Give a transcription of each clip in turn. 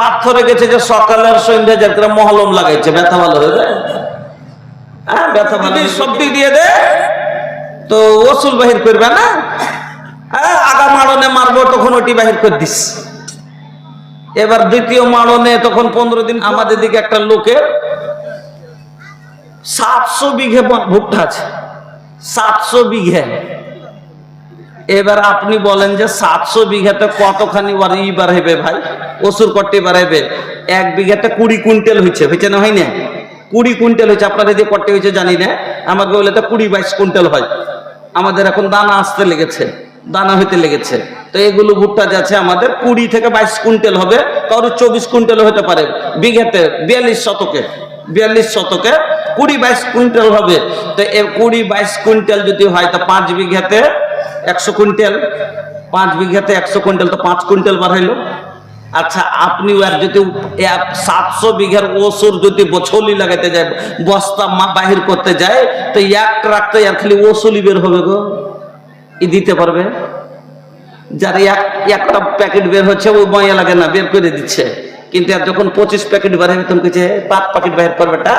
পাথরে গেছে যে সকালের সন্ধ্যে মহলম লাগাইছে, ব্যথা ভালো হয়ে যায়? হ্যাঁ ব্যথা ভালো সব দিক দিয়ে দে। তো ওসুল বাহির করবে না? হ্যাঁ আগা মারনে মারবো, তখন ওটি বাহির করে দিস। এবার দ্বিতীয় মারণে তখন পনেরো দিন আমাদের দিকে একটা লোকের সাতশো বিঘে ভুট্টা আছে। সাতশো বিঘে। এবার আপনি বলেন যে সাতশো বিঘাতে কতখানি বার ই বাড়াইবে ভাই? ওষুর কট্টি বাড়াইবে। এক বিঘাতে কুড়ি কুইন্টাল হয়েছে হয়েছে না হয় না কুড়ি কুইন্টাল হয়েছে আপনার এদিকে কট্টি হয়েছে জানি না। আমাকে বলে তো কুড়ি বাইশ কুইন্টাল হয়। আমাদের এখন দানা আসতে লেগেছে, দানা হইতে লেগেছে। তো এগুলো ভুট্টা যাচ্ছে আমাদের কুড়ি থেকে বাইশ কুইন্টাল হবে। কারও চব্বিশ কুইন্টাল হতে পারে। বিঘাতে বিয়াল্লিশ শতকে বিয়াল্লিশ শতকে কুড়ি বাইশ কুইন্টাল হবে। তো এর কুড়ি বাইশ কুইন্টাল যদি হয়, তো পাঁচ বিঘাতে একশো কুইন্টাল, পাঁচ বিঘাতে একশো কুইন্টাল তো পাঁচ কুইন্টাল বাড়াইলো। আচ্ছা আপনি আর যদি সাতশো বিঘার ওষুর যদি বছলি লাগাতে যায়, বস্তা মা বাহির করতে যায়, তো এক ট্রাকতে আর খালি ওসুলি বের হবে গো। ই দিতে পারবে? যার এক একটা প্যাকেট বের হচ্ছে ওই ময়া লাগে না, বের করে দিচ্ছে। কিন্তু আর যখন পঁচিশ প্যাকেট হবে তখন কিছু পাঁচ প্যাকেট বাইর করবেটা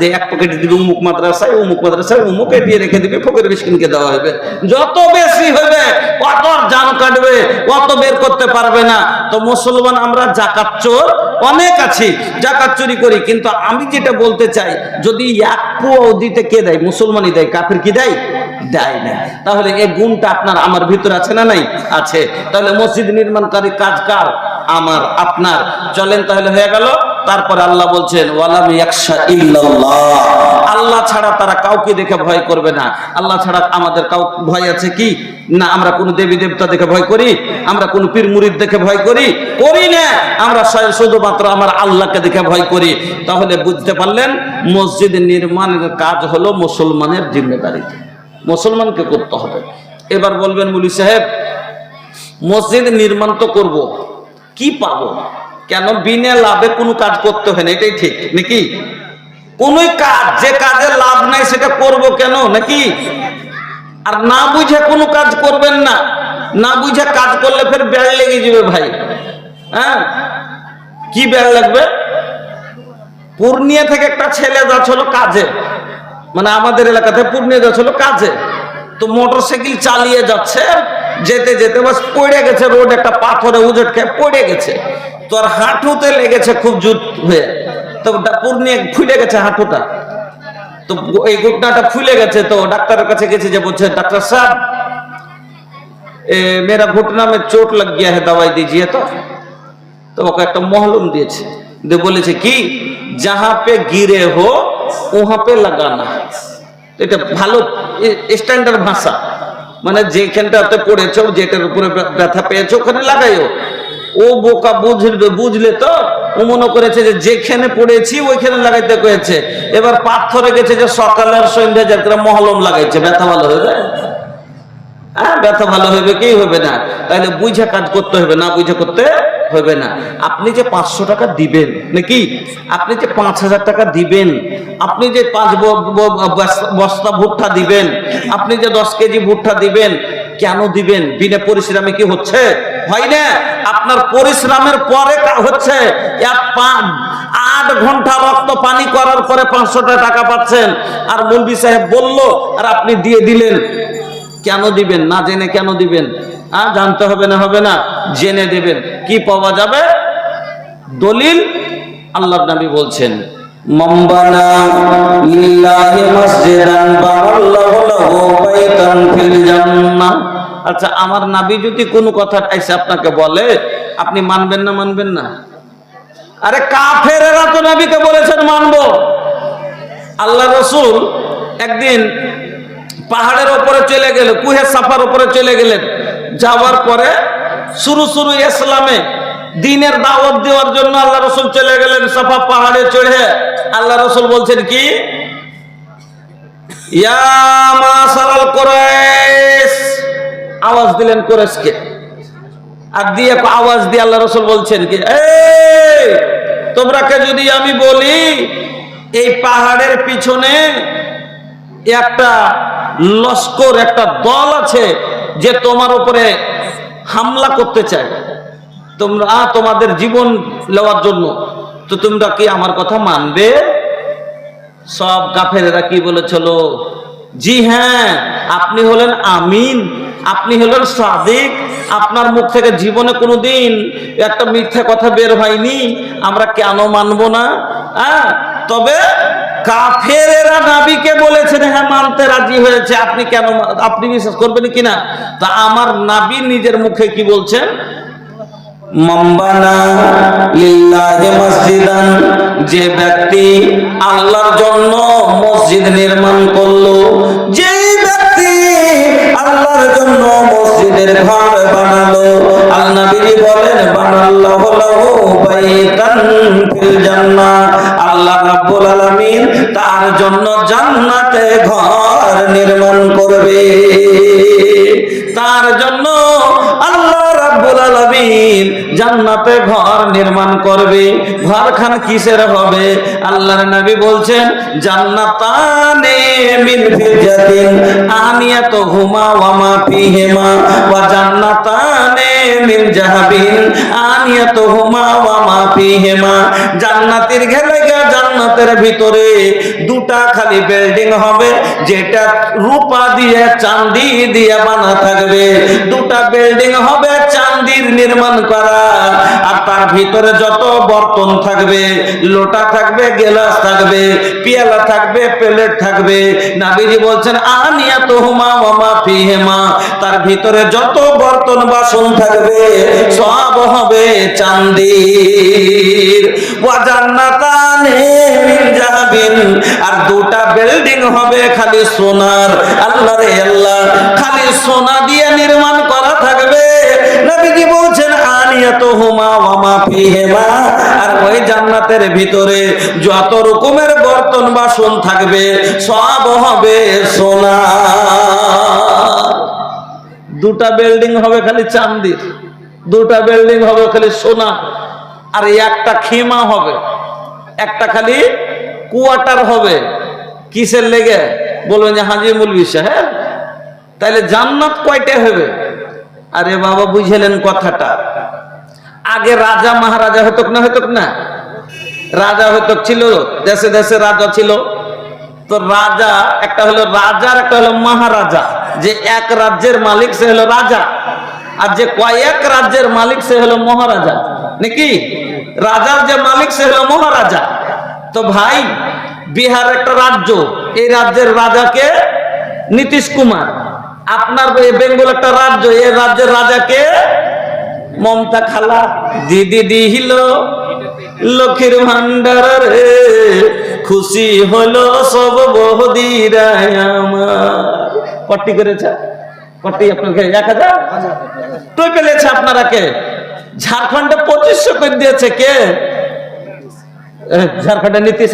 যে এক প্যাকেট দিবে উমুক মাদ্রাসায় উমুক মাদ্রাসায়, উমুকে দিয়ে রেখে দিবে, ফকের বিস্কিনকে দেওয়া হবে। যত বেশি হবে অত জান কাটবে, অত বের করতে পারবে না। তো মুসলমান, আমরা জাকাত চোর অনেক আছি, জাকাত চুরি করি, কিন্তু আমি যেটা বলতে চাই, যদি এক পুয়াও দিতে কে দেয়? মুসলমানই দেয়, কাফির কি দেয়? দেয় না। তাহলে এই গুণটা আপনার আমার ভিতরে আছে না নাই? আছে। তাহলে মসজিদ নির্মাণকারী কাজ কার? আমার, আপনার। চলেন তাহলে হয়ে গেল। তারপর আল্লাহ বলছেন, ওয়ালাম আল্লাহ ছাড়া তারা কাউকে দেখে ভয় করবে না। আল্লাহ ছাড়া আমাদের কাউ, ভয় আছে কি? না, আমরা কোন দেবী দেবতা দেখে ভয় করি? আমরা কোন পীর মুরিদ দেখে ভয় করি? করি না। আমরা শুধুমাত্র আমার আল্লাহকে দেখে ভয় করি। তাহলে বুঝতে পারলেন, মসজিদ নির্মাণের কাজ হলো মুসলমানের জিম্মেদারিতে। মুসলমানকে করতে হবে। এবার বলবেন মুলি সাহেব, মসজিদ নির্মাণ তো করব। কি পাবো? কেন বিনা লাভে কোনো কাজ করতে হয় না, এটাই ঠিক, নাকি? কোন কাজ, যে কাজে লাভ নাই সেটা করব কেন, নাকি? আর না বুঝে কোনো কাজ করবেন না না বুঝে কাজ করলে ফের ব্যাগ লেগে যাবে ভাই হ্যাঁ? কি ব্যাগ লাগবে? পূর্ণিয়া থেকে একটা ছেলে যাচ্ছিল কাজে মানে আমাদের এলাকাতে পূর্ণিয়া যাচ্ছিল কাজে, তো মোটর সাইকেল চালিয়ে যাচ্ছে যেতে যেতে বাস পড়ে গেছে রোড একটা পাথরে উজট খেয়ে পড়ে গেছে তো আর হাঁটুতে লেগেছে খুব জুত হয়ে তো ওটা পূর্ণিয়া ফুলে গেছে হাঁটুটা তো এই ঘটনাটা ফুলে গেছে তো ডাক্তারের কাছে গেছে যে বলছে ডাক্তার সাহেব ए, मेरा घुटना में चोट लग गया है दवाई दीजिए तो তো ওকে একটা মহলম দিয়েছে দিয়ে বলেছে কি যাহা পে গিরে হো ওহা পে লাগানা তো এটা ভালো স্ট্যান্ডার্ড ভাষা মানে যেখানটাতে পড়েছো যেটার উপরে ব্যথা পেয়েছ, ওখানে লাগাইও। ও বোকা বুঝবে, বুঝলে তো? ও মনে করেছে যে যেখানে পড়েছি, ওইখানে লাগাইতে কয়েছে। এবার পাথরে গেছে যে সকালের সন্ধ্যা যেরকম মহলম লাগাইছে, ব্যথা ভালো হয়ে যায়? হ্যাঁ ব্যথা ভালো হবে কি হবে না? তাহলে বুঝে কাজ করতে হবে না বুঝে করতে হবে না। আপনি যে পাঁচশো টাকা দিবেন, নাকি? আপনি যে পাঁচ হাজার টাকা দিবেন, আপনি যে পাঁচ বস্তা ভুট্টা দিবেন, আপনি যে দশ কেজি ভুট্টা দিবেন, কেন দিবেন? বিনা পরিশ্রমে কি হচ্ছে? হয় না। আপনার পরিশ্রমের পরে হচ্ছে আট ঘণ্টা রক্ত পানি করার পরে পাঁচশো টাকা পাচ্ছেন। আর মুলবি সাহেব বলল, আর আপনি দিয়ে দিলেন কেন দিবেন? না জেনে কেন দিবেন? হ্যাঁ জানতে হবে না হবে না, জেনে দেবেন। কি পাওয়া যাবে? দলিল আল্লাহ নবী বলছেন আচ্ছা আমার নাবি যদি কোনো কথা এসে আপনাকে বলে, আপনি মানবেন না মানবেন না? আরে কাফেরেরা তো নবীকে বলেছেন মানব। আল্লাহ রসুল একদিন পাহাড়ের ওপরে চলে গেলেন কুহে সাফার ওপরে চলে গেলেন যাওয়ার পরে শুরু শুরু ইসলামে দিনের দাওয়াত দেওয়ার জন্য আল্লাহ রসুল চলে গেলেন, সাফা পাহাড়ে চড়ে। আল্লাহ রসুল বলছেন কি? আওয়াজ দিলেন কুরাইশকে। আর দিয়ে আওয়াজ দিয়ে আল্লাহ রসুল বলছেন কি তোমরাকে যদি আমি বলি, এই পাহাড়ের পিছনে একটা লস্কর একটা দল আছে যে তোমার উপরে হামলা করতে চায়। তোমরা তোমাদের জীবন নেওয়ার জন্য। তো তোমরা কি আমার কথা মানবে? সব কাফেরেরা কি বলেছিল জি হ্যাঁ আপনি হলেন আমিন, আপনি হলেন সাদিক, আপনার মুখ থেকে জীবনে কোনোদিন একটা মিথ্যা কথা বের হয়নি। আমরা কেন মানবো না? হ্যাঁ তবে কাফেরেরা নাবিকে বলেছেন হ্যাঁ মানতে রাজি হয়েছে। আপনি কেন আপনি বিশ্বাস করবেন কিনা তা আমার নাবি নিজের মুখে কি বলছেন মসজিদান, যে ব্যক্তি আল্লাহর জন্য মসজিদ নির্মাণ করল যে ব্যক্তি আল্লাহর জন্য মসজিদের ঘর বানালো আল্লাহ বলেন, বানাল্লাহু লাহু বাইতান রাব্বুল আলামিন তার জন্য জান্নাতে ঘর নির্মাণ করবে। তার জন্য আল্লাহ রাব্বুল আলামিন জান্নাতে ঘর নির্মাণ করবে। ঘরখানা কিসের হবে? আল্লাহর নবী বলছেন, জান্নাতানে মিন ফিজাতিন ওয়া মা ফিহিমা ওয়া জান্নাতানে মিন জাহাবিন ওয়া মা ফিহিমা। জান্নাতের জান্নাতের ভিতরে দুটা খালি বিল্ডিং হবে, যেটা রূপা দিয়ে, চাঁদি দিয়ে বানা থাকবে। দুটা বিল্ডিং হবে চাঁদির নির্মাণ করা, আর তার ভিতরে যত বর্তন থাকবে, লোটা থাকবে, গেলাস থাকবে, পিয়ালা থাকবে, প্লেট থাকবে। নাবিজি বলছেন আনিয়া তো হুমা মামা ফিহেমা। তার ভিতরে যত বর্তন বাসন থাকবে, সব হবে চান্দির দুটা বিল্ডিং হবে খালি সোনার। আল্লাহ রে আল্লাহ, খালি সোনা দিয়ে নির্মাণ করা থাকবে। নবীজি বলছেন, আনিয়াতুহুমা ওয়া মা ফিহিমা। আর ওই জান্নাতের ভিতরে যত রকমের বর্তন বাসন থাকবে, সব হবে সোনা। দুটা বিল্ডিং হবে খালি চান্দির দুটা বিল্ডিং হবে খালি সোনা। আর একটা খিমা হবে, একটা খালি কুয়াটার হবে। কিসের লেগে? বলবেন যে হাজি মুলবি সাহেব তাহলে জান্নাত কয়টা হবে? আরে বাবা, বুঝেলেন কথাটা। আগে রাজা, মহারাজা হতক না হতক না? রাজা হতক ছিল, দেশে দেশে রাজা ছিল। তো রাজা, একটা হলো রাজার একটা হলো মহারাজা। যে এক রাজ্যের মালিক, সে হলো রাজা। আর যে কয়েক রাজ্যের মালিক, সে হলো মহারাজা। নাকি? রাজার যে মালিক, সে হলো মহারাজা। তো ভাই বিহার একটা রাজ্য এই রাজ্যের রাজাকে নীতিশ কুমার। আপনার বেঙ্গল একটা রাজ্য এই রাজ্যের রাজাকে মমতা খালা দিদি দিহিল লক্ষ্মীর ভান্ডার রে খুশি হলো সব বহদিরা আমার। কটি করেছে? কটি আপনাকে এক হাজার? তো পেলেছে আপনারা কে ঝাড়খণ্ডে পঁচিশশো করে দিয়েছে কে? এ, ঝাড়খণ্ডে নীতিশ